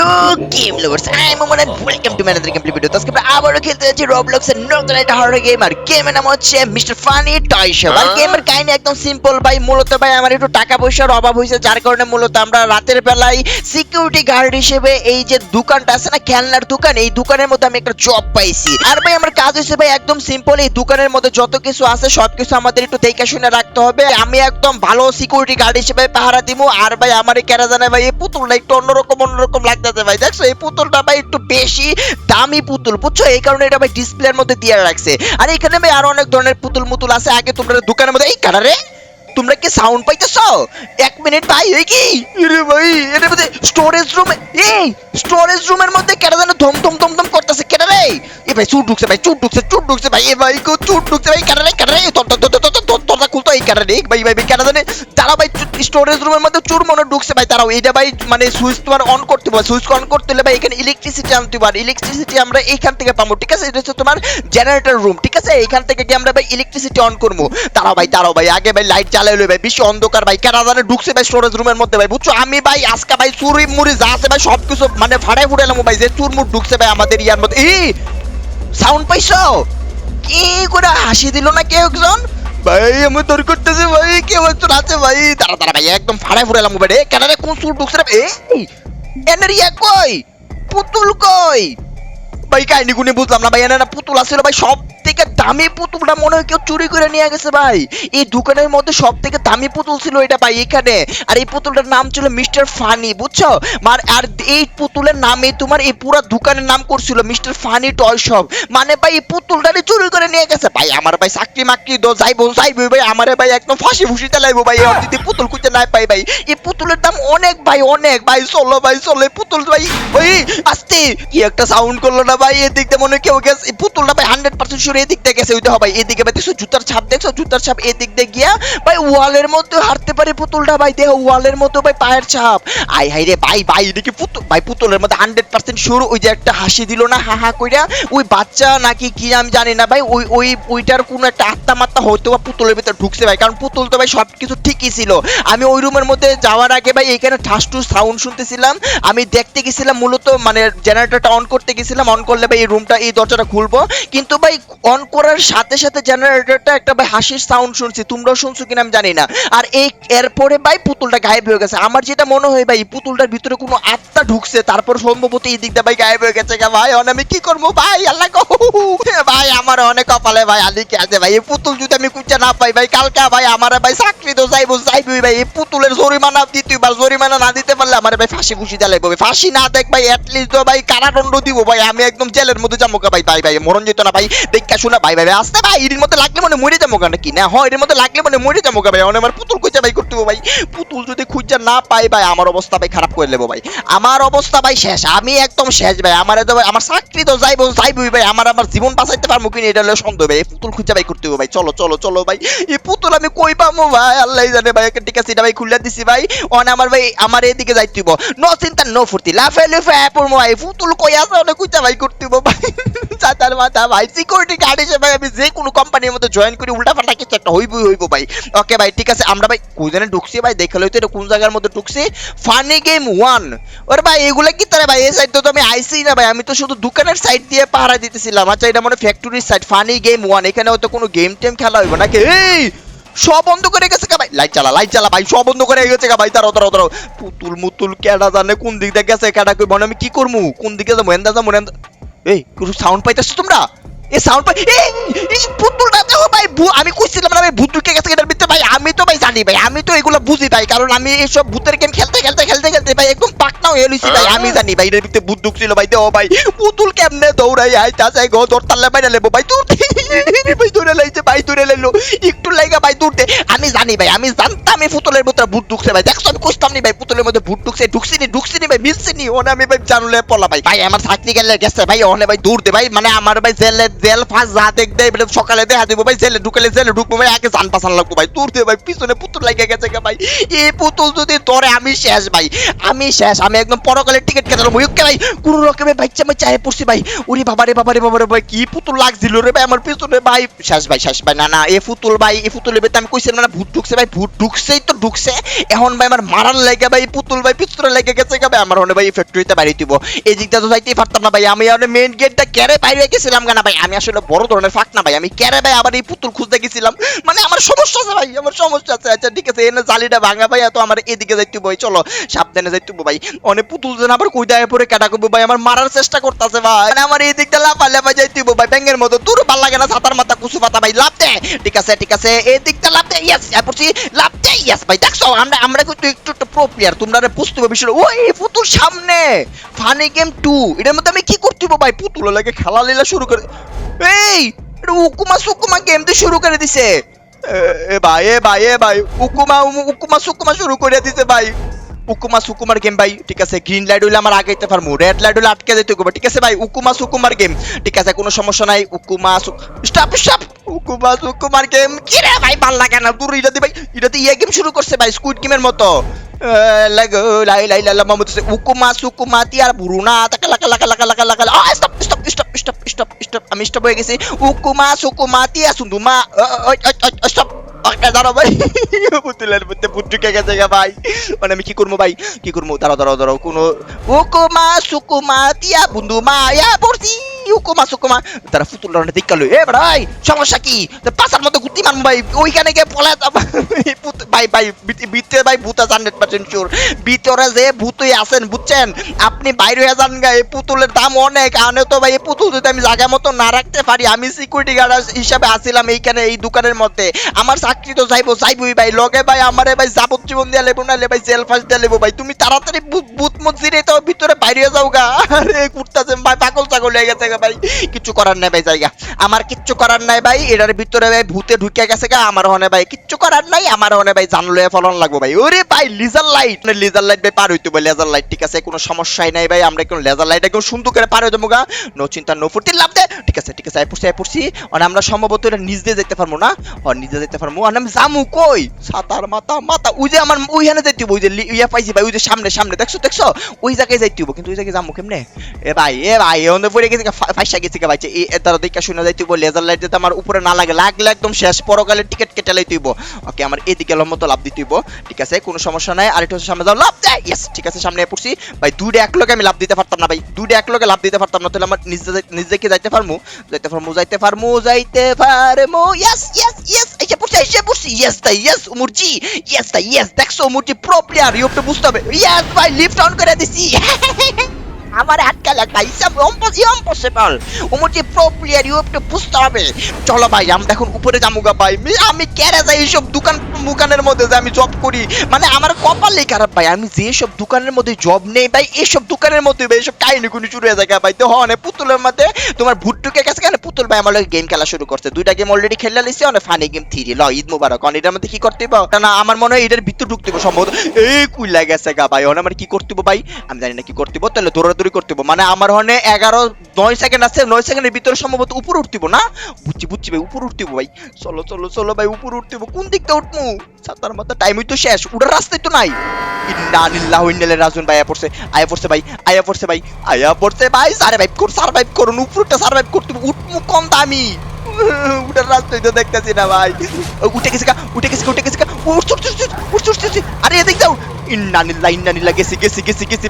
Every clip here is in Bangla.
Hello game lovers I am Mohammad welcome to ম্যানাদার game video আজকে আমরা আবারও খেলতে যাচ্ছি রবলক্স এর নতুন একটা হরর গেম আর গেমের নাম হচ্ছে মিস্টার ফানি টয় শপ আর গেমের কাহিনী একদম সিম্পল ভাই মূলত ভাই আমার একটু টাকা পয়সার অভাব হয়েছে যার কারণে মূলত আমরা রাতের বেলায় সিকিউরিটি গার্ড হিসেবে এই যে দোকানটা আছে না খেলনার দোকান এই দোকানের মধ্যে আমি একটা জব পাইছি। আর ভাই আমার কাজ হয়েছে ভাই একদম সিম্পল এই দোকানের মধ্যে যত কিছু আছে সবকিছু আমাদের একটু দেখে শুনে রাখতে হবে। আমি একদম ভালো সিকিউরিটি গার্ড হিসেবে পাহারা দিব আর ভাই আমার এই কেরা জানে ভাই এই পুতুলটা একটু অন্যরকম অন্যরকম লাগতেছে ভাই। দেখছ, এই পুতুলটা ভাই একটু বেশি দামি পুতুল, বুঝছ? এই কারণে এটা ভাই ডিসপ্লের মধ্যে দিয়ে রাখছে। আর এখানে ভাই আরও অনেক ধরনের পুতুল মুতুল আছে। আগে তোমরা দোকানের মধ্যে এই কারারে তোমরা কি সাউন্ড পাইতেছো? এক মিনিট ভাই, এই কি? আরে ভাই এর মধ্যে স্টোরেজ রুম এই স্টোরেজ রুমের মধ্যে কেটে যেন ধম ধম ধম ধম করতেছে কেটে রে? এ ভাই চুট ঢুকছে ভাই, চুট ঢুকছে চুট ঢুকছে ভাই, এ ভাই কো চুট ঢুকছে ভাই কেটে রে কেটে রে? তোর তোর তোর তোরটা খুলতো এই কেটে রে? ভাই ভাই কেটে জানে? তারা ভাই স্টোরেজ রুমের মধ্যে চুর মনে ঢুকছে ভাই। তারাও এইটা ভাই মানে সুইচ তোমার অন করতে হবে সুইচ অন করতে হলে ভাই, এখানে ইলেকট্রিসিটি আনতে হবে। ইলেকট্রিসিটি আমরা এইখান থেকে পাবো, ঠিক আছে? এটা হচ্ছে তোমার জেনারেটর রুম ঠিক আছে? এইখান থেকে কি আমরা ভাই ইলেকট্রিসিটি অন করব। তারাও ভাই তারাও ভাই, আগে ভাই লাইট চালাই চালাইলো ভাই, বেশি অন্ধকার ভাই। কেনা জানে ঢুকছে ভাই স্টোরেজ রুমের মধ্যে ভাই, বুঝছ? আমি ভাই, আজকে ভাই চুরি মুড়ি যা আছে ভাই, সবকিছু মানে ফাড়াই ফুটাইলাম ভাই। যে চুরমুর ঢুকছে ভাই আমাদের ইয়ার মধ্যে এই! সাউন্ড পাইছো? কি করে হাসি দিল না কেউ একজন? ভাই, আমি তোর করতেছি ভাই কেউ একজন আছে ভাই? দাঁড়া দাঁড়া ভাই, একদম ফাড়ায় ফুটাইলাম ভাই কেন রে, কোন চুর ঢুকছে রে এনের ইয়া কই? পুতুল কই? ভাই, কাহিনি গুনে বুঝলাম না ভাই এনারা পুতুল আসছিল ভাই সব থেকে দামি পুতুলটা মনে হয় কেউ চুরি করে নিয়ে গেছে ভাই। এই দোকানের মধ্যে সব থেকে দামি পুতুল ছিল এটা ভাই এখানে। আর এই পুতুলটার নাম ছিল মিস্টার ফানি, বুঝছ? মার, আর এই পুতুলের নামে তোমার এই পুরো দোকানের নাম করছিল মিস্টার ফানি টয় শপ। মানে ভাই, এই পুতুলটারে চুরি করে নিয়ে গেছে। ভাই, আমার ভাই চাকরি মাকরি দো, যাই যাইবো যাইবো ভাই, আমারে ভাই একদম ফাঁসি ফুসি চালাইবো ভাই যদি পুতুল খুঁজে নাই পাই ভাই। এই পুতুলের দাম অনেক ভাই অনেক ভাই, চলো ভাই, চলো পুতুল ভাই, ওই, আস্তে, কি একটা সাউন্ড করল না ভাই, এদিক দিয়ে মনে কেউ গেছে। এই পুতুলটা ভাই হান্ড্রেড পার্সেন্ট শিওর এদিক গেছে ভাই এদিকে ভাই দেখছ, জুতার ছাপ দেখছ, জুতার ছাপ এদিক দিয়ে গিয়া, ভাই ওয়ালের হাঁটতে পারে পুতুলটা, ভাই দেহ ওয়ালের মধ্যে ভাই পায়ের ছাপ। আই হাই রে ভাই ভাই পুতুল ভাই পুতুলের মধ্যে হান্ড্রেড পার্সেন্ট শিওর ওই যে একটা হাসি দিল না, হা হা কইরা, ওই বাচ্চা নাকি কি আমি জানি না, ভাই, ওই ওই ওইটার কোনো একটা আত্মা মাত্মা হয়তো বা পুতুলের ভিতরে ঢুকছে ভাই, কারণ পুতুল তো ভাই সব কিছু ঠিকই ছিল। আমি ওই রুমের মধ্যে যাওয়ার আগে ভাই এখানে ঠাস টুস সাউন্ড শুনতেছিলাম, আমি দেখতে গেছিলাম মূলত মানে জেনারেটরটা অন করতে গেছিলাম অন করলে ভাই এই রুমটা এই দরজাটা খুলবো। কিন্তু ভাই অন করার সাথে সাথে জেনারেটরটা একটা ভাই হাসির সাউন্ড শুনছি, তোমরাও শুনছো কিনা আমি জানি না। আর এই, এরপরে ভাই পুতুলটা গায়েব হয়ে গেছে। আমার যেটা মনে হয় ভাই, পুতুলটার ভিতরে কোনো আত্মা ঢুকছে, তারপর সম্ভবত এই দিকটা ভাই গায়েব হয়ে গেছে ভাই। আমি কি করব ভাই? আল্লাহ ভাই, আমার অনেক কপালে ভাই আলিকে আছে ভাই। এই পুতুল যদি আমি কুচা না পাই ভাই, কালকে ভাই আমার ভাই চাকরি তো যাইবো, যাইবই ভাই। এই পুতুলের জরিমানা দিতে বা জরিমানা না দিতে পারলে আমার ভাই ফাঁসি খুশি দিলাইবো ভাই। ফাঁসি না দেখ ভাই অ্যাটলিস্ট তো ভাই কারাদণ্ড দিব ভাই। আমি একদম জেলের মধ্যে যাব ভাই ভাই ভাই। মরণ যেত না ভাই। দেখা শোনা ভাই। ভাই ভাই আসতে ভাই এর মধ্যে লাগলে মনে মরে যাব কেন? কি না? হয় এর মধ্যে লাগলে মনে মরে যাব ভাই? অনেক আমার পুতুল খুঁজে ভাই করতে ভাই। পুতুল যদি খুঁজে না পাই ভাই, আমার অবস্থা ভাই খারাপ করে নেব ভাই। আমার অবস্থা ভাই শেষ, আমি একদম শেষ ভাই। আমার তো আমার চাকরি তো যাইবো, যাইবই ভাই। আমার আমার জীবন বাঁচাইতে পারব কিনা এটা হলো সন্দেহ ভাই। পুতুল খুঁজে ভাই করতে ভাই। চলো চলো চলো ভাই। এই পুতুল আমি কই পাবো ভাই? আল্লাহ জানে ভাই, একটা টিকা সিটা ভাই খুলে দিছি ভাই। অন আমার ভাই, আমার এদিকে যাইতে হইব। নো চিন্তা, নো ফুর্তি। লাফে লাফে পড়ব ভাই পুতুল কই আছে? অনেক খুঁজে ভাই করতে ভাই। চাতার মাথা ভাই। সিকিউরিটি গার্ড হিসেবে আমি যে কোনো কোম্পানির মধ্যে জয়েন করি উল্টা পাল্টা কিছু একটা হইবই, হইব ভাই। ওকে ভাই, ঠিক আছে, আমরা ভাই কোজনে ঢুকছি ভাই? দেখালে হইতো এটা কোন জায়গার মধ্যে ঢুকছি। ফানি গেম ওয়ান ওরে ভাই, এগুলা কি তারা ভাই? এই সাইড তো আমি আইসি না ভাই, আমি তো শুধু দোকানের সাইড দিয়ে পাহারা দিতেছিলাম। আচ্ছা এটা মানে ফ্যাক্টরির সাইড ফানি গেম ওয়ান এখানে হয়তো কোনো গেম টেম খেলা হইব নাকি? এই, সব বন্ধ করে গেছে কা ভাই। লাইট চালা লাইট চালা ভাই, সব বন্ধ করে গেছে কা ভাই। তারাও তারাও তারাও পুতুল মুতুল কেডা জানে কোন দিক দিয়ে গেছে, কেডা কই মানে আমি কি করমু? কোন দিকে যাব? এন্দা যাব এই কিছু সাউন্ড পাইতেছো তোমরা? এ সাউন্ড পাই, এই পুতুলটা দেখো ভাই আমি কইছিলাম না ভাই ভূত ঢুকে গেছে এটার ভিতরে ভাই, আমি তো ভাই জানি ভাই, আমি তো এগুলো বুঝি ভাই, কারণ আমি এইসব ভূতের গেম খেলতে খেলতে খেলতে খেলতে ভাই একদম পাকনা হয়ে লইছি ভাই, আমি জানি ভাই এটার ভিতরে ভূত ঢুকছিল ভাই, দেও ভাই পুতুল কেমনে দৌড়াই আইতা যাই গো, দৌড় তাল্লা বাইরে লেবো, ভাই দূর ভাই দূরে লাইছে, ভাই দূরে লাইলো, একটু লাইগা, ভাই দূরতে আমি জানি ভাই, আমি জানতাম এই পুতুলের ভিতরে ভূত ঢুকছে ভাই, দেখছ, আমি কইতাম নি ভাই, পুতুলের মধ্যে ভূত ঢুকছে, ঢুকছি নি ঢুকছি নি ভাই, মিলছি নি ওনে আমি ভাই জানলে পলা ভাই ভাই, আমার চাকরি গেলে গেছে ভাই ওনে ভাই দূর দে ভাই মানে আমার ভাই জেলে জেল ফাঁস যা দেখ দেয় সকালে দেখা দিব ভাই, জেলে ঢুকালে জেলে ঢুকবো ভাই, আগে জান পাসান লাগবো ভাই তোর দিয়ে ভাই, পিছনে পুতুল লাগে গেছে গা ভাই। এই পুতুল যদি তোরে আমি শেষ ভাই, আমি শেষ, আমি একদম পরকালের টিকিট কেটে ইউকে ভাই, কোন রকমের বাচ্চা আমি চায়ে পড়ছি ভাই। ওরে বাবা রে বাবা রে বাবা রে, ভাই, কি পুতুল লাগছিল রে ভাই আমার পিছনে ভাই। শেষ ভাই শেষ ভাই, না না এ পুতুল ভাই এ পুতুলের ভিতরে আমি কইছিলাম না ভূত ঢুকছে ভাই, ভূত ঢুকছেই তো ঢুকছে। এখন ভাই আমার মারার লাগে ভাই পুতুল ভাই পিছনে লেগে গেছে গা ভাই, আমার মনে ভাই ফ্যাক্টরিতে বাড়ি দিব। এই দিকটা তো যাইতেই পারতাম না ভাই, আমি মেইন গেটটা কেড়ে বাইরে গেছিলাম কেন ভাই আমি আসলে বড় ধরনের ফাঁক না ভাই। আমি কেড়ে ভাই আবার এই পুতুল খুঁজতে গেছিলাম। মানে আমার সমস্যা আছে ভাই, আমার সমস্যা আছে। আচ্ছা ঠিক আছে, এনে জালিটা ভাঙা ভাই তো আমার এদিকে যাইতে ভাই চলো, সাবধানে যাইতে ভাই। অনেক পুতুল যেন আবার কই দেয় পরে কাটা করব ভাই, আমার মারার চেষ্টা করতেছে ভাই। মানে আমার এই দিকটা লাফা লাফা যাইতে ভাই, ব্যাঙের মতো। দূর ভালো লাগে না ছাতার মাথা কুসু পাতা ভাই লাভ দে। ঠিক আছে ঠিক আছে এই দিকটা লাভ দে ইয়েস পড়ছি। লাভ দে ইয়েস ভাই, দেখছ? আমরা আমরা কিন্তু একটু একটু প্রো প্লেয়ার তোমরা বুঝতে হবে বিষয়টা ওই পুতুল সামনে। ফানি গেম টু এটার মধ্যে আমি কি করতে ভাই? পুতুল লাগে খেলা লীলা শুরু করে এই উকুমা সুকুমা গেম তো শুরু করে দিছে ভাই এ ভাই এ ভাই উকুমা উকুমা সুকুমা শুরু করে দিছে ভাই উকুমা সুকুমার গেম ভাই ঠিক আছে গ্রিন লাইট হইলে আমার আগাইতে পারব রেড লাইট হইলে আটকে যেতে হবে ঠিক আছে ভাই উকুমা সুকুমার গেম ঠিক আছে কোনো সমস্যা নাই উকুমা স্টপ স্টপ উকুমা সুকুমার গেম কি রে ভাই ভালো লাগে না দূর এটা ভাই এটা ইয়ে গেম শুরু করছে ভাই স্কুইড গেমের মতো লাই লাই লাই মামু উকুমা সুকুমা তিয়ার বুরুনা তাকা লাকা লাকা লাকা লাকা লাকা স্টপ আমি স্টপ হয়ে গেছি। উকুমা, সুকুমা, তিয়া, সুন্দুমা। স্টপ দাঁড়াও ভাই। পুতুলের মধ্যে ভূত ঢুকে ভাই। মানে আমি কি করব ভাই? কি করব? দাঁড়াও দাঁড়াও দাঁড়াও, কোনো উকুমা, সুকুমা, তিয়া বুন্দুমা ইয়া, পড়ছি। উকুমা সুকুমা তারা রান্না দেখাল এ ভাই, সমস্যা কি? পাশার মতো ভাই, ওইখানে গিয়ে পলা ভাই ভাই ভিতরে ভাই হান্ড্রেড পার্সেন্ট শিওর ভিতরে যে ভূতই আছেন, বুঝছেন? আপনি বাইরে হয়ে যান গা, এই পুতুলের দাম অনেক আনে তো ভাই, এই পুতুল যদি আমি জায়গা মতো না রাখতে পারি, আমি সিকিউরিটি গার্ড হিসাবে আসিলাম এইখানে, এই দোকানের মধ্যে। আমার চাকরি তো যাইবো, যাইবই ভাই, লগে ভাই, আমারে ভাই, যাবজ্জীবন দিয়ে লেবো না ভাই জেল ফাঁস দিয়ে লেবো, ভাই, তুমি তাড়াতাড়ি ভূত- ভূত মসজিদে তো ভিতরে বাইরে যাও গা। আরে কুর্তাছে ভাই পাগল ছাগল হয়ে গেছে ভাই কিচ্ছু করার নাই ভাই জায়গা। আমার কিচ্ছু করার নাই ভাই এটার ভিতরে ভাই ভূতে ঢুকে গেছে গা আমার হনে ভাই। কিচ্ছু করার নাই আমার হনে ভাই জান লয়ে ফলন লাগবো ভাই। ওরে ভাই লিজার লাইট লিজার লাইট ভাই পার হইতে ভাই লেজার লাইট ঠিক আছে? কোনো সমস্যাই নাই ভাই আমরা কোনো লেজার লাইট একদম সুন্দর করে পার যাব গা। নো চিন্তা নো ফুর্তি লাভ দে। ঠিক আছে ঠিক আছে আই পড়ছি আই পড়ছি। আর আমরা সম্ভবত এটা নিজ দিয়ে যেতে পারব না। আর নিজে যেতে পারব। আর আমি জামু কই? সাতার মাথা মাথা। ওই যে আমার ওইখানে যাইতে হইবো, ওই যে ইয়া পাইছি ভাই ওই যে সামনে সামনে। দেখছ দেখছ? ওই জায়গায় যাইতে হইবো, কিন্তু ওই জায়গায় যামু কেমনে? এ ভাই এ ভাই অন্ধ পড়ে গেছে ফাইসা গেছে গা ভাই এই তারা দেখা শুনে যাইতে হইবো লেজার লাইট যাতে আমার উপরে না লাগে, লাগলে একদম শেষ, পরকালে টিকিট কেটে লাইতে হইবো। ওকে আমার এদিকে লম্বা লাভ দিতে হইবো। ঠিক আছে, কোনো সমস্যা নাই। আর একটু সামনে যাও, লাভ দেয়। ইয়েস ঠিক আছে, সামনে পড়ছি। ভাই, দুইটা এক লগে আমি লাভ দিতে পারতাম না, ভাই। দুইটা এক লগে লাভ দিতে পারতাম না, তাহলে আমার নিজে নিজে কি যাইতে পারমু? যাইতে পারমু যাইতে পারমু যাইতে পারমু। ইয়েস ইয়েস ইয়েস এসে পড়ছি এসে পড়ছি। ইয়েস তাই ইয়েস উমুরজি। ইয়েস তাই ইয়েস দেখছ, উমুরজি প্রো প্লেয়ার ইউ তো বুঝতে হবে। ইয়েস ভাই লিফট অন করে দিছি। আমার আটকা লাগা হিসাব ইম্পসিবল উমুরজি প্রো প্লেয়ার ইউ তো বুঝতে হবে। চলো ভাই, আমরা এখন উপরে যামুগা ভাই। আমি কেড়ে যাই এইসব দোকান দোকানের মধ্যে যে আমি জব করি? মানে আমার কপালই খারাপ ভাই। আমি যে সব দোকানের মধ্যে জব নেই ভাই এইসব দোকানের মধ্যে ভাই এইসব কাহিনী কুনি শুরু হয়ে যায় ভাই। তো হনে পুতুলের মধ্যে তোমার ভুট্টুকে গেছে কেন? পুতুল ভাই আমার গেম খেলা শুরু করছে। দুইটা গেম অলরেডি খেলে লিছে, অনেক ফানি গেম থ্রি ল, ঈদ মুবারক। অন, এটার মধ্যে কি করতে হইব? না আমার মনে হয় এটার ভিতর ঢুকতে সম্ভবত। এই কুইলা গেছে গা ভাই। অন, আমার কি করতে ভাই? আমি জানি না কি করতে তাহলে দৌড়াদৌড়ি করতে হবে মানে আমার হনে এগারো, নয় সেকেন্ড আছে, নয় সেকেন্ডের ভিতরে সম্ভবত উপরে উঠতিব না? বুঝছি বুঝছি ভাই, উপরে উঠতিব ভাই। চলো চলো চলো ভাই, উপরে উঠতিব কোন দিকটা উঠবো সাতার মাথা টাইমই তো শেষ। উঠার রাস্তায় তো নাই। রাজুন ভাই পড়ছে, আয়া পড়ছে ভাই, আয়া পড়ছে ভাই, আয়া পড়ছে ভাই। সার্ভাইভ কর সার্ভাইভ করুন, উপরটা সার্ভাইভ করতে। উঠমু কম দামি। উঠার রাস্তায় তো দেখতেছি না ভাই। উঠে গেছে কা উঠে গেছে উঠে গেছে কা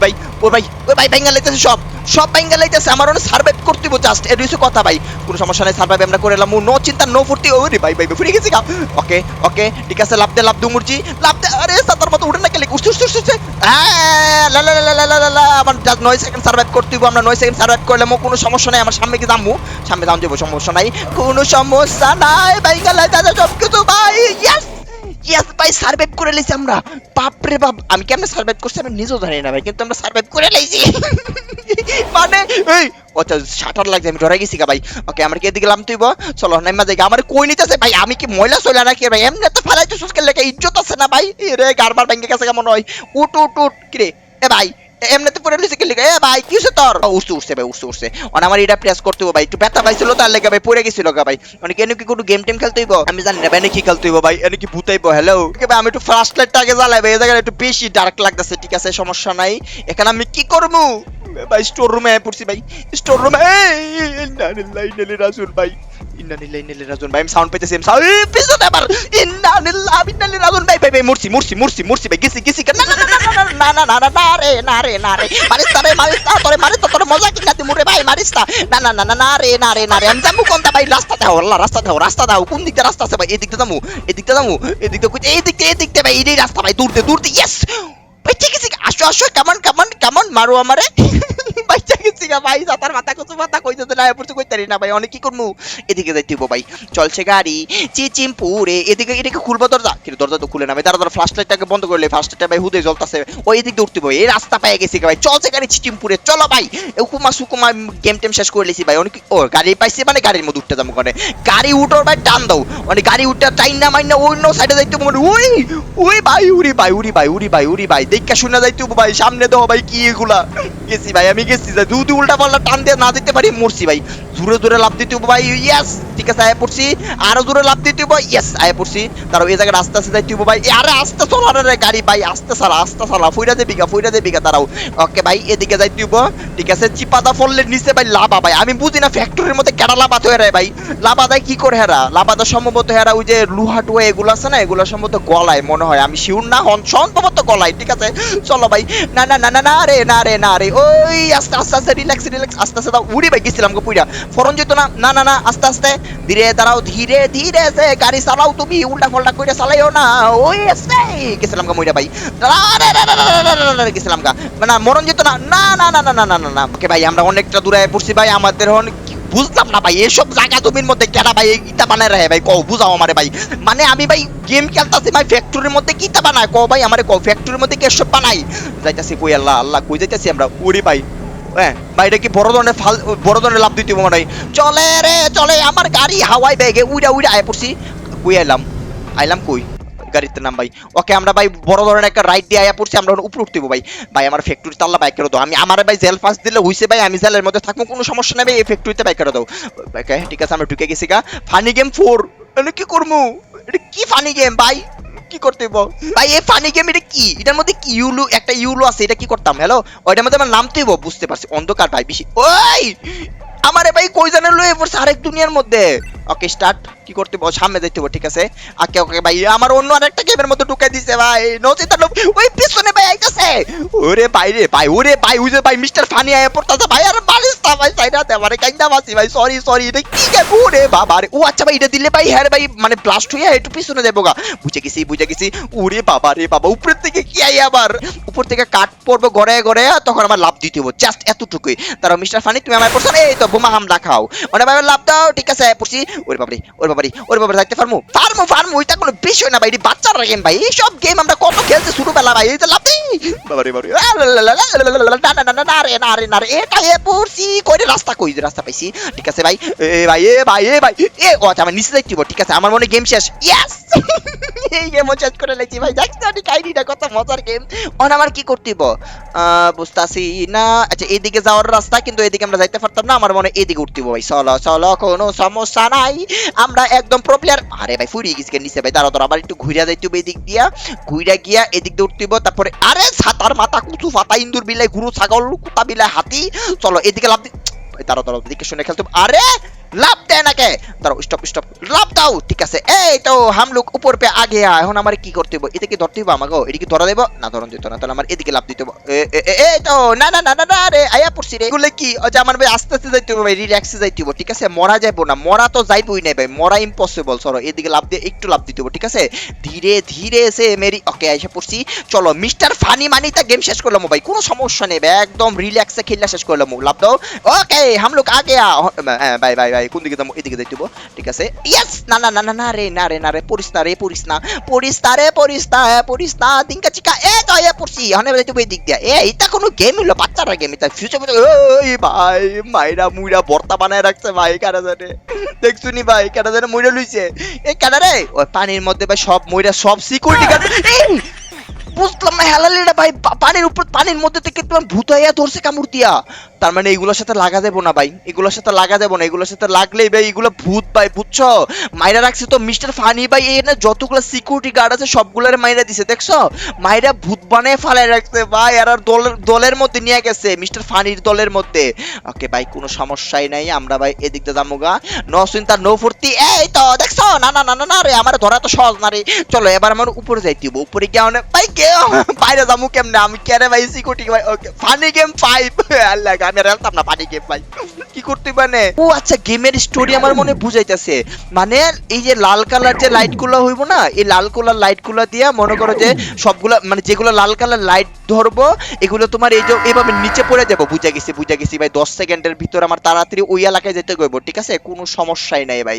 ভাই। ও ভাই ও ভাই লাইতেছে সব। সব লাইতেছে, আমার অনেক সার্ভাইভ করতে হবে জাস্ট। এর কথা ভাই। কোনো সমস্যা নেই, সার্ভাইভ আমরা করে এলাম। নো চিন্তা, নো ফুর্তি। ভাই ভাই ফুরে কা ওকে ওকে, ঠিক আছে, লাভ আরে সাতার মতো উঠে না কেলে হ্যাঁ, লা লা লা লা লা আমার নয় সেকেন্ড সার্ভাইভ করতে হবে আমরা নয় সেকেন্ড সার্ভাইভ করলাম কোনো সমস্যা নাই, আমার সামনে কি দামু সামনে দাম দেবো সমস্যা নাই। কোনো সমস্যা নাই ভাই গেলে দাদা সব কিছু ভাই ইয়েস ইয়েস ভাই সার্ভাইভ করে লাইছি আমরা। বাপ রে বাপ, আমি কেমনে সার্ভাইভ করছি আমি নিজেও জানি না ভাই, কিন্তু আমরা সার্ভাইভ করে লাইছি মানে এই আচ্ছা শাটার লাগছে, আমি ডরাই গেছি ভাই। ওকে আমার কি এদিকে লাম তুইব চলো নাইমা জায়গা আমার কই নিতেছে ভাই? আমি কি ময়লা চলে নাকি ভাই? এমনি তো ফেলাইতে সুস্কের লেখা ইজ্জত আছে না ভাই? রে গারবার ভেঙে গেছে কেমন হয়। উঠ উঠ উঠ, কিরে? এ ভাই এমনিতে পড়ে লইছে কে এ ভাই, কি হইছে তোর? উঠছে উঠছে ভাই উঠছে উঠছে অন, আমার এটা প্রেস করতে হবে ভাই, একটু ব্যথা পাইছিল তার লেগে ভাই, পড়ে গেছিল গা ভাই। মানে কেন কি কোনো গেম টেম খেলতে হইব? আমি জানি না ভাই কি খেলতে হইব ভাই, এনে কি ভূতাইব হ্যালো ভাই, আমি একটু ফ্লাশ লাইটটা আগে জ্বালাই ভাই এই জায়গায় একটু বেশি ডার্ক লাগতেছে, ঠিক আছে, সমস্যা নাই। এখানে আমি কি করব? ভাই স্টোর রুমে পড়ছি ভাই স্টোর রুমে ইন্নানিল্লাহ ইন্নালি রাসুল ভাই ইন্নানিল্লাহ ইন্নালি রাসুল ভাই আমি সাউন্ড পেতেছি আমি সাউন্ড পিছনে আবার ইন্নানিল্লাহ ইন্নালি রাসুল ভাই ভাই ভাই মুরছি মুরছি মুরছি মুরছি ভাই গেছি গেছি না না না না না না না রে না রে না রে মারিস রে মারিস না তোরে মারিস তোর মজা কিনা তুই মুরে ভাই মারিস না না না না না না রে না রে না রে আমি যাব কোনটা ভাই রাস্তা দাও আল্লাহ রাস্তা দাও রাস্তা দাও কোন দিকে রাস্তা আছে ভাই এদিকটা যাব এদিকটা জামু এদিকে এই দিকটা এই দিকটা ভাই এই রাস্তা ভাই দূরতে দূরতে দূর দে ইয়েস ভাই ঠিক আছে আসো আসো কেমন কেমন কেমন? মারো আমারে। ভাই, সাতার মাথা কত মাথা কইতারি না ভাই, অনেক কি করমু? এদিকে যাইতে হইবো ভাই। চলছে গাড়ি, চিচিমপুরে, এদিকে এদিকে খুলবো দরজা। কিন্তু দরজা তো খুলে না ভাই তারা লাইটটাকে বন্ধ করলে ফ্লাশ লাইটটা ভাই হুদে জ্বলতাছে। ওই দিক দিয়ে উঠতে এই রাস্তা গেছি ভাই। চলছে গাড়ি চলো ভাই। সুকুমা গেম টেম শেষ করে লেছি ভাই, অনেক ও, গাড়ি পাইছি মানে গাড়ির মধ্যে উঠতে যাব করে গাড়ি উঠোর ভাই টান দাও। মানে গাড়ি উঠতে টাইন না মাইন না অন্য সাইডে যাইতে মানে ওই ওই ভাই, উড়ি ভাই উড়ি ভাই উড়ি ভাই উড়ি ভাই। দেখা শুনে যাইতে হবে ভাই, সামনে দাও ভাই কি এগুলা। গেছি ভাই, আমি গেছি, যাই। দুধ উল্টা পাল্লা টান দিয়ে না দিতে পারি, মরছি ভাই। জোরে দূরে লাভ দিতে হবে ভাই ইয়েস ঠিক আছে, আয় পড়ছি। আরও দূরে লাভ দিতে হবে ইয়েস আয় পড়ছি। তারপর এই জায়গায় আস্তে আস্তে যাইতে হবে ভাই। আরে আস্তে চলো রে গাড়ি ভাই, আস্তে সালা আস্তে সালা ফুইরা দে গা ফুইরা দেবি গা দাঁড়াও। ওকে ভাই, এদিকে যাইতে হবে ঠিক আছে, চিপাদা ফললে নিচে ভাই, লাভা ভাই। আমি বুঝি না ফ্যাক্টরির মধ্যে কেডা লাভাত হয়ে রে ভাই। লাভাদায় কি করে হেরা? লাভাদা সম্ভবত হেরা ওই যে লুহা টুয়া এগুলো আছে না, এগুলো সম্ভবত গলায় মনে হয়। আমি শিউর না, হন, সম্ভবত গলায়, ঠিক আছে। চলো ভাই, না না না না না রে না রে না রে। ওই, আস্তে আস্তে আস্তে রিল্যাক্স রিল্যাক্স আস্তে আস্তে উড়ি ভাই, গেছিলাম গো পুইরা। ফরন যেত না না না না আস্তে আস্তে ধীরে দাঁড়াও ধীরে ধীরে সে গাড়ি চালাও তুমি উল্টা ফল্টা কইরা চালাইও না ওই গেছিলাম গা মুইরা ভাই গেছিলাম গা না মরণ যেত না না না না না না না না না ওকে ভাই আমরা অনেকটা দূরে পড়ছি ভাই আমাদের হন বুঝলাম না ভাই এসব জায়গা জমির মধ্যে কেনা ভাই ইটা বানায় রাখে ভাই কও বুঝাও আমারে ভাই মানে আমি ভাই গেম খেলতাছি ভাই ফ্যাক্টরির মধ্যে কি বানায় কও ভাই আমারে কও ফ্যাক্টরির মধ্যে কি এসব বানাই যাইতাছি কই আল্লাহ আল্লাহ কই যাইতাছি আমরা উড়ি ভাই হ্যাঁ ভাই, এটা কি বড় ধরনের ফাল, বড় ধরনের লাভ দিতে মনে হয় চলে রে, চলে, আমার গাড়ি হাওয়াই ব্যাগে উইরা উইরা আয় পড়ছি। কই আইলাম? আইলাম কই? গাড়িতে নাম ভাই। ওকে, আমরা ভাই বড় ধরনের একটা রাইড দিয়ে আয়া পড়ছি, আমরা উপরে উঠতে ভাই। ভাই, আমার ফ্যাক্টরি তাল্লা বাইক করে দাও। আমি, আমার ভাই জেল ফাঁস দিলে হইছে ভাই, আমি জেলের মধ্যে থাকব, কোনো সমস্যা নেই এই ফ্যাক্টরিতে বাইক করে দাও। ঠিক আছে, আমরা ঢুকে গেছি গা। ফানি গেম ফোর কি করব এটা কি ফানি গেম ভাই? কি করতে ভাই, এই ফানি গেম এটা কি? এটার মধ্যে কি ইউলু, একটা ইউলো আছে, এটা কি করতাম? হ্যালো ওইটার মধ্যে আমার নামতেই বল বুঝতে পারছি। অন্ধকার ভাই, বেশি। ওই! আমারে ভাই কই জানে লয়ে পড়ছে আরেক দুনিয়ার মধ্যে? ওকে স্টার্ট কি করতে হইব? সামনে যাইতে ঠিক আছে? ওকে ওকে, ভাই আমার অন্য আরেকটা গেমের মধ্যে ঢুকাই দিছে, ভাই। নচিতা লোক ওই পিছনে ভাই আইতাছে। ওরে ভাই রে ভাই, ওরে ভাই, ওই যে ভাই, মিস্টার ফানি আয়া পড়তাছে, ভাই, আর বালিশ তা ভাই সাইডা দে মানে কাইন্দা বাসি ভাই সরি সরি এটা কি গেম ওরে বাবা রে, ও আচ্ছা ভাই, এটা দিলে ভাই হ্যাঁ ভাই মানে ব্লাস্ট হইয়া একটু পিছনে যাব গা। বুঝে গেছি বুঝে গেছি। ওরে বাবা রে বাবা, উপরের থেকে কি আই আবার? উপর থেকে কাট পড়ব গড়ে গড়ে তখন আমার লাভ দিতে হব জাস্ট এতটুকুই। তারা মিস্টার ফানি, তুমি আমার পড়ছো এই তো, বোমা হামলা খাও। অনেক ভাই লাভ দাও, ঠিক আছে, পড়ছি। ওরে বাবারে ওরে বাবারে ওরে বাবারে যাইতে পারমু? পারমু পারমু এটা কোনো বিষয় না ভাই, এটি বাচ্চারা গেম ভাই। এইসব গেম আমরা কত খেলছি ছোটবেলা ভাই, এই রাস্তা পাইছি? ঠিক আছে ভাই ভাই ভাই আচ্ছা আমার ঠিক আছে মনে ভাই মজার গেম আমার কি করতে বুঝতাছি না আচ্ছা এদিকে যাওয়ার রাস্তা, কিন্তু এদিকে আমরা যাইতে পারতাম না, আমার মনে এদিকে উঠতে ভাই। চলো চলো, কোনো সমস্যা নাই। আমরা একদম প্রো প্লেয়ার আরে ভাই, ফুরিয়ে গেছি নিচে? ভাই দাঁড়া দাঁড়া আবার একটু ঘুরে যাইতে এদিক দিয়া। ঘুরে গিয়া এদিক দিয়ে উঠতে তারপরে, আরে ছাতার মাথা, কুচু ফাতা, ইন্দুর বিলাই গুরু, ছাগল, কুতা বিলাই হাতি। চলো, এদিকে লাভ দি- এই দাঁড়াও দাঁড়াও দিকে শুনে খেলতে আরে! লাভ দেয় নাকে? দাঁড়াও স্টপ স্টপ লাভ দাও, ঠিক আছে। এই তো হাম লোক উপর পে আগে আয়। এখন আমার কি করতে হবে এদিকে ধরতে হবে আমাকে। এদিকে ধরা দেবো? না, ধরন দিত না। তাহলে আমার এদিকে লাভ দিতে হবে এই তো, না না না না না রে আয়া পড়ছি রে। এগুলো কি? যে আমার ভাই আস্তে আস্তে যাইতে হবে ভাই রিল্যাক্সে যাইতে হবে ঠিক আছে? মরা যাইবো না। মরা তো যাইবই না, ভাই। মরা ইম্পসিবল সরো। এদিকে লাভ দিয়ে একটু লাভ দিতে হবে ঠিক আছে? ধীরে ধীরে সে মেরি ওকে আইসা পড়ছি। চলো মিস্টার ফানি মানি তা গেম শেষ করলাম, ভাই। কোনো সমস্যা নেই, ভাই। একদম রিল্যাক্সে খেলা শেষ করলাম, লাভ দাও। ওকে হাম লোক আগে হ্যাঁ ভাই। ভাই কোন দিকে যাব, এদিকে যাইতে ঠিক আছে? ইয়েস না না না না না রে না রে না রে পড়িস না রে পড়িস না পড়িস না রে পড়িস না পড়িস না দিনকা চিকা, এ তো, এ পড়ছি। হনে যাইতে হবে এদিক দিয়া। এ, এটা কোনো গেম হলো, বাচ্চারা গেম এটা ফিউচার ওই ভাই, মাইরা মুইরা ভর্তা বানায় রাখছে ভাই কারা জানে? দেখছুনি ভাই কারা জানে মুইরা লইছে? এই কারা রে? ওই পানির মধ্যে ভাই সব মুইরা সব সিকিউরিটি গার্ড বুঝলাম না হেলালিটা ভাই পানির উপর পানির মধ্যে থেকে তোমার ভূত হইয়া ধরছে কামড় দিয়া। তার মানে এগুলোর সাথে লাগা দেবো না ভাই। এগুলোর সাথে লাগা দেবো না। এগুলোর সাথে লাগলেই ভাই এগুলো ভূত ভাই, বুঝছ? মাইরা রাখছে তো মিস্টার ফানি ভাই, এই না যতগুলো সিকিউরিটি গার্ড আছে সবগুলোর মাইরা দিছে, দেখছ? মাইরা ভূত বানায় ফালাই রাখছে ভাই, আর দলের দলের মধ্যে নিয়ে গেছে, মিস্টার ফানির দলের মধ্যে। ওকে ভাই, কোনো সমস্যাই নাই, আমরা ভাই এদিক দিয়ে গা। নো চিন্তা, নো ফুর্তি, এই তো, দেখছ? না না না না না রে, আমার ধরা তো সহজ না রে। চলো, এবার আমার উপরে যাইতে হইব। উপরে গিয়ে অনেক ভাই কে বাইরে যাব কেমনে? আমি কেন ভাই সিকিউরিটি ভাই ওকে, ফানি গেম ফাইভ আল্লাহ আমি আর জানতাম না ফানি গেম ভাই কি করতে মানে? ও আচ্ছা গেমের স্টোরি আমার মনে বুঝাইতেছে। মানে এই যে লাল কালার যে হইব না, এই লাল কালার মনে করো যে মানে যেগুলো লাল কালার লাইট ধরবো, এগুলো তোমার এই যে এভাবে নিচে পড়ে যাব। বুঝা গেছি বুঝা গেছি, ভাই, দশ সেকেন্ডের ভিতর আমার তাড়াতাড়ি ওই এলাকায় যেতে গইব ঠিক আছে? কোনো সমস্যাই নাই, ভাই।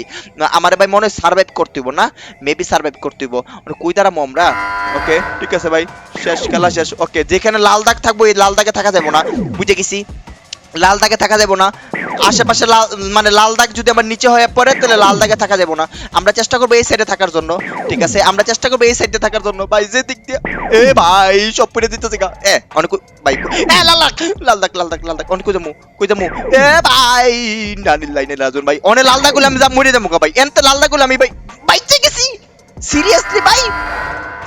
আমার ভাই মনে হয় সার্ভাইভ করতে না মেবি সার্ভাইভ করতে মানে কই আমরা? ওকে ঠিক আছে, ভাই। শেষ, খেলা শেষ। ওকে যেখানে লাল দাগ থাকব, এই লাল দাগে থাকা যাব না। বুঝে গেছি? লাল দাগে থাকা যাব না। আশেপাশে লাল মানে লাল দাগ যদি আমার নিচে হয়ে পড়ে, তাহলে লাল দাগে থাকা যাব না। আমরা চেষ্টা করব এই সাইডে থাকার জন্য, ঠিক আছে? আমরা চেষ্টা করব এই সাইডে থাকার জন্য। ভাই, যে দিক দিয়ে এ ভাই সব পড়ে দিতেছে গা। এ, অনেক ভাই, এ, লাল লাল দাগ লাল দাগ লাল দাগ, অনেক কই এ ভাই নানির লাইনে রাজন ভাই। অনেক লাল দাগ আমি যা মরে যাব গা ভাই। এনতে লাল দাগ আমি ভাই বাইচে গেছি। সিরিয়াসলি ভাই?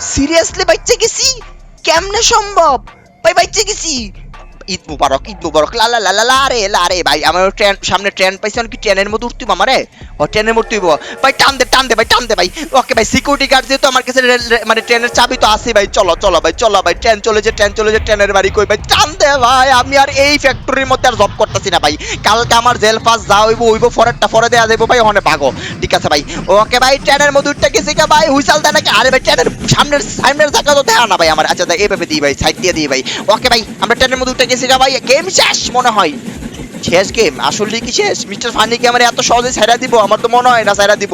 সিরিয়াসলি বাইচে গেছি? কেমনে সম্ভব? ভাই বাইচে গেছি। ঈদ মুবারক ঈদ মুবারক, লা লা লা লা রে লা রে ভাই, আমার ট্রেন সামনে ট্রেন পাইছি কি ট্রেনের মধ্যে উঠতে আমারে? ও ট্রেনের মধ্যে উঠতিব ভাই, টান দে টান দে, ভাই, টান দে, ভাই। ওকে, ভাই সিকিউরিটি গার্ড যেহেতু আমার কাছে মানে ট্রেনের চাবি তো আছে ভাই, চলো চলো, ভাই চলো, ভাই, ট্রেন চলে যে, ট্রেন চলে যে, ট্রেনের বাড়ি কই, ভাই, টান দে, ভাই, আমি আর এই ফ্যাক্টরির মধ্যে আর জব করতেছি না, ভাই। কালকে আমার জেল পাস যা হইব হইব ফরেরটা ফরে দেয়া যাইব, ভাই, ওখানে ভাগো ঠিক আছে, ভাই। ওকে, ভাই, ট্রেনের মধ্যে উঠতে গেছি কে, ভাই, হুইসাল দেয় নাকি? আরে, ভাই, ট্রেনের সামনের সামনের জায়গা তো দেয়া না, ভাই, আমার। আচ্ছা এইভাবে দিই, ভাই সাইড দিয়ে দিই, ভাই। ওকে, ভাই, আমরা ট্রেনের মধ্যে উঠতে গেছি কে, ভাই গেম শেষ, মনে হয়। শেষ গেম? আসলে কি শেষ? মিস্টার ফানি কি আমার এত সহজে ছাইরা দিব? আমার তো মনে হয় না ছাইরা দিব।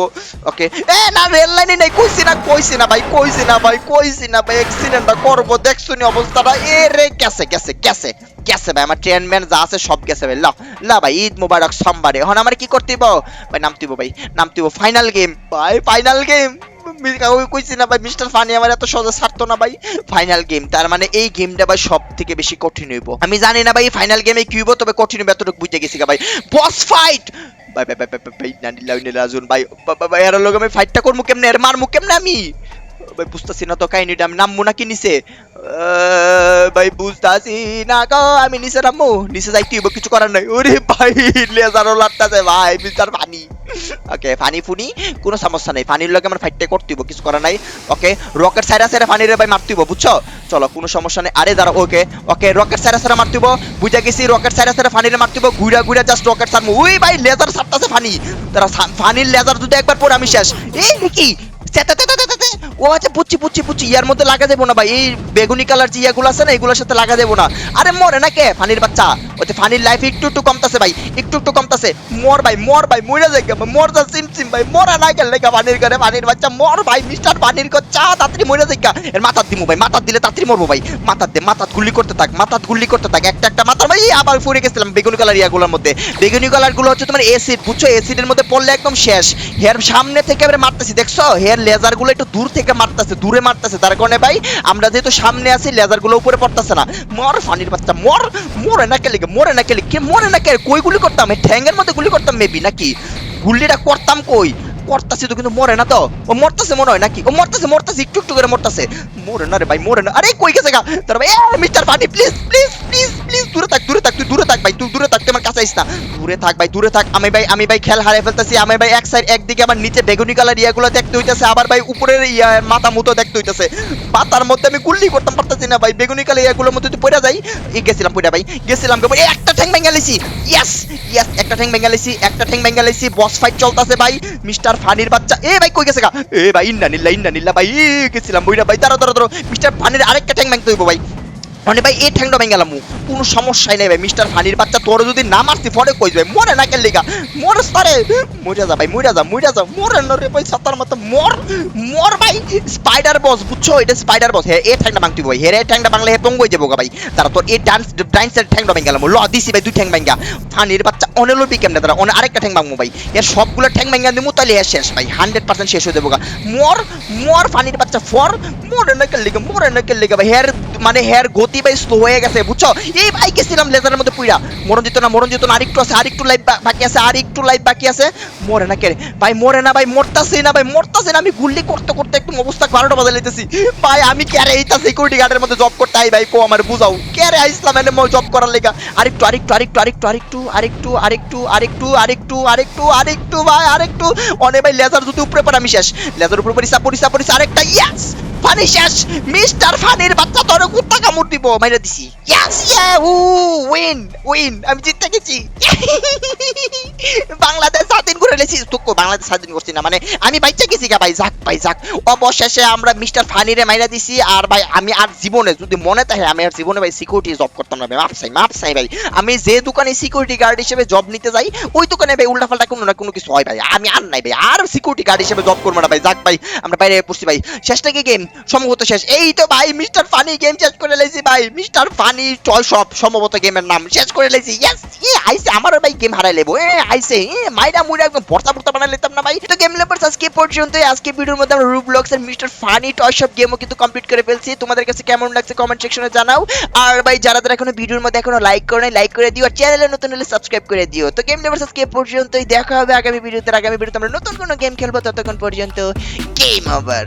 ওকে এ, না, রেল লাইনে নাই। কইছি না কইছি না ভাই, কইছি না ভাই, কইছি না ভাই অ্যাক্সিডেন্টটা করব। দেখছ নি অবস্থাটা? এ রে, গেছে গেছে গেছে গেছে ভাই। আমার ট্রেন ম্যান যা আছে সব গেছে ভাই। লা লা ভাই, ঈদ মোবারক সোমবারে। এখন আমার কি করতে ভাই, নামতে হইব ভাই, নামতে হইব। ফাইনাল গেম ভাই ফাইনাল গেম কইছি না ভাই মিস্টার ফানি আমার এত সহজে ছাড়তো না ভাই ফাইনাল গেম তার মানে এই গেমটা ভাই সব থেকে বেশি কঠিন হইব আমি জানি না ভাই ফাইনাল গেমে কি হইব তবে কঠিন হইব এতটুকু বুঝতে গেছি ভাই বস ফাইট ভাই ভাই ভাই ভাই ভাই, নানি লাউনি রাজুন ভাই ভাই এর লগে আমি ফাইটটা করব কেমনে এর মারমু কেমনে আমি ভাই, বুঝতাছি না তো কাহিনীটা। আমি নামবো নাকি নিচে? ভাই, বুঝতাছি না গো, আমি নিচে নামবো? নিচে যাইতে হইব, কিছু করার নাই। ওরে ভাই, লেজারও লাগতাছে ভাই, mister funny. Okay, funny funny, কোনো সমস্যা নেই। ফানির লগে আমার ফাইটটা করতে হইব, কিছু করার নাই। ওকে রকেট সাইরা সাইরা ফানিরে ভাই মারতে হইব, বুঝছ? চলো, কোনো সমস্যা নেই। আরে দাঁড়া ওকে ওকে রকেট সাইরা সাইরা মারতে হইব। বুঝা গেছি রকেট সাইরা সাইরা ফানিরে মারতে হইব। ঘুরা ঘুরা জাস্ট রকেট সারমু ওই ভাই, লেজার সারতাছে ফানি। তারা ফানির লেজার যদি একবার পরে আমি শেষ। এই, কি। ও আচ্ছা ইয়ার মধ্যে লাগা দেবো না ভাই। এই বেগুনি কালার যে ইয়াগুলো আছে না, এগুলোর সাথে লাগা দেবো না। আরে মরে না কে, ফানির বাচ্চা? ওতে ফানির লাইফ একটু একটু কমতাছে ভাই, একটু একটু কমতাছে। মর ভাই মর ভাই মরে যাই মর সিম সিম ভাই, মরা না গেলে গা ফানির ঘরে, ফানির বাচ্চা, মর ভাই মিস্টার ফানির চা মরে যাই এর দিমু ভাই দিলে তাড়াতাড়ি মরবো ভাই। মাথার দে মাথার গুলি করতে থাক মাথার গুলি করতে থাক। একটা একটা মাথার ভাই আবার ফুরে গেছিলাম বেগুনি কালার ইয়াগুলোর মধ্যে। বেগুনি কালারগুলো হচ্ছে তোমার এসিড বুঝছ? এসিডের মধ্যে পড়লে একদম শেষ। হেয়ার সামনে থেকে এবারে মারতেছি, দেখছ? হেয়ার লেজারগুলো একটু দূর থেকে মারতেছে, দূরে মারতেছে। তার কারণে ভাই, আমরা যেহেতু সামনে আছি লেজারগুলো উপরে পড়তেছে না। মর ফানির বাচ্চা, মর, মরে না কেলে মরে না কেলে কে মরে না কে কই গুলি করতাম? ঠ্যাঙ্গের মধ্যে গুলি করতাম মেবি নাকি? গুলিটা করতাম কই? করতাছি তো কিন্তু মরে না তো। ও মরতাছে মনে হয় নাকি? ও মরতাছে মরতাছে, একটু একটু করে মরতাছে। মরে না রে ভাই, মরে না। আরে কই গেছে গা? তার ভাই mister funny please please please please দূরে থাক দূরে থাক, তুই দূরে থাক ভাই, তুই দূরে থাক আমার কাছে আইস না। দূরে থাক ভাই, দূরে থাক। আমি ভাই আমি ভাই খেল হারিয়ে ফেলতেছি, আমি ভাই এক সাইড একদিকে আমার নিচে বেগুনি কালার ইয়াগুলো দেখতে হইতাছে, আবার ভাই উপরের ইয়া, মাথা মুতো দেখতে হইতাছে। পাতার মধ্যে আমি গুল্লি করতাম, পারতাছি না ভাই, বেগুনি কালার ইয়াগুলোর মধ্যে তুই পড়ে যাই। গেছিলাম, পড়ে ভাই, গেছিলাম একটা ঠ্যাং ভেঙে লাইছি ইয়েস ইয়েস একটা ঠ্যাং ভেঙে লাইছি একটা ঠ্যাং ভেঙে লাইছি বস ফাইট চলতেছে ভাই মিস্টার ফানির বাচ্চা। এ ভাই কই গেছে গা? এ ভাই, ইন্না নিল্লা ইন্না নিল্লা ভাই গেছিলাম বইরা ভাই। তারা দাঁড়া দাঁড়া মিস্টার ফানির আরেকটা ট্যাং ম্যাং তৈব ভাই। মানে ভাই এই ঠ্যাংটা ভেঙে গেলাম। কোনো সমস্যাই নেই ভাই মিস্টার ফানির বাচ্চা তোর যদি না মারতি, পরে কই ভাই মরে না কেন লিগা? মরে সারে। মরে যা ভাই, মরে যা মরে যা, মরে না রে ভাই, সাতার মতো মর মর ভাই। স্পাইডার বস বুঝছ? এটা স্পাইডার বস হ্যাঁ এই ঠ্যাংটা ভাঙতি ভাই হ্যাঁ এই ঠ্যাংটা ভাঙলে হে পঙ্গই যাব ভাই। তারা তোর এই ডান্স ডান্সের ঠ্যাংটা ভেঙে গেলাম। ল, দিছি ভাই, দুই ঠ্যাং ভাঙ্গা ফানির বাচ্চা অনেলো বি কেমনে তারা? অনেক আরেকটা ঠ্যাং ভাঙবো ভাই। এর সবগুলো ঠ্যাং ভাঙ্গা দিমু তাহলে এর শেষ ভাই। হান্ড্রেড পার্সেন্ট শেষ হয়ে যাব গা। মর মর ফানির বাচ্চা, ফর। মরে না কেন লিগা, মরে না কেন লিগা ভাই। হেয়ার মানে হেয়ার গতি ভাই স্লো হয়ে গেছে বুঝছ এই ভাই গেছিলাম লেজারের মধ্যে পুইরা মরণ যেত না মরণ যেত না আরেকটু আছে আরেকটু লাইফ বাকি আছে আরেকটু লাইফ বাকি আছে মরে না কে ভাই মরে না ভাই মরতাছে না ভাই মরতাছে না আমি গুল্লি করতে করতে একটু অবস্থা বারোটা বাজে লাইতেছি ভাই আমি কে আরে এইটা সিকিউরিটি গার্ডের মধ্যে জব করতে আই ভাই কো আমার বুঝাও কে আরে আইসলাম এনে জব করার লেগা আরেকটু আরেকটু আরেকটু আরেকটু আরেকটু আরেকটু আরেকটু আরেকটু আরেকটু আরেকটু আরেকটু ভাই আরেকটু অনে ভাই লেজার যদি উপরে পড়ে আমি শেষ লেজার উপরে পড়িসা পড়িসা পড়িসা আরেকটা ইয়াস ফানি শেষ। মিস্টার ফানির বাচ্চা তোরে কুত্তা কামড় দিব, মাইরা দিছি। ইয়াস ইয়া উ উইন উইন আমি জিতে গেছি। বাংলাদেশ স্বাধীন করে লেছি তোকে বাংলাদেশ স্বাধীন করছি না মানে আমি বাইচা গেছি গা ভাই, যাক ভাই, যাক। অবশেষে আমরা মিস্টার ফানিরে মাইরা দিছি, আর ভাই, আমি আর জীবনে যদি মনে থাকে, আমি আর জীবনে ভাই সিকিউরিটি জব করতাম না ভাই মাপ চাই মাপ চাই ভাই। আমি যে দোকানে সিকিউরিটি গার্ড হিসেবে জব নিতে যাই, ওই দোকানে ভাই উল্টাপাল্টা কোনো না কোনো কিছু হয় ভাই। আমি আর নাই ভাই, আর সিকিউরিটি গার্ড হিসেবে জব করব না ভাই, যাক ভাই, আমরা বাইরে পড়ছি ভাই। শেষটা কি গেম। সম্ভবত শেষ। এই তো ভাই মিস্টার ফানি গেম শেষ করে লেছি ভাই। মিস্টার ফানি টয় শপ সম্ভবত গেমের নাম শেষ করে লেছি ইয়েস এ আইসে আমারও ভাই গেম হারাই লেবো। এ আইসে এ, মাইরা মুইরা একদম ভর্তা ভর্তা বানাই লেতাম না ভাই। তো গেম লেপার্স আজকে পর্যন্ত আজকে ভিডিওর মধ্যে আমরা রুবলক্স এর মিস্টার ফানি টয় শপ গেমও কিন্তু কমপ্লিট করে ফেলছি। তোমাদের কাছে কেমন লাগছে কমেন্ট সেকশনে জানাও। আর ভাই, যারা যারা এখনও ভিডিওর মধ্যে এখনও লাইক করে নাই লাইক করে দিও। আর চ্যানেলে নতুন হলে সাবস্ক্রাইব করে দিও। তো গেম লেপার্স আজকে পর্যন্তই। দেখা হবে আগামী ভিডিওতে। আগামী ভিডিওতে আমরা নতুন কোনো গেম খেলব। ততক্ষণ পর্যন্ত গেম ওভার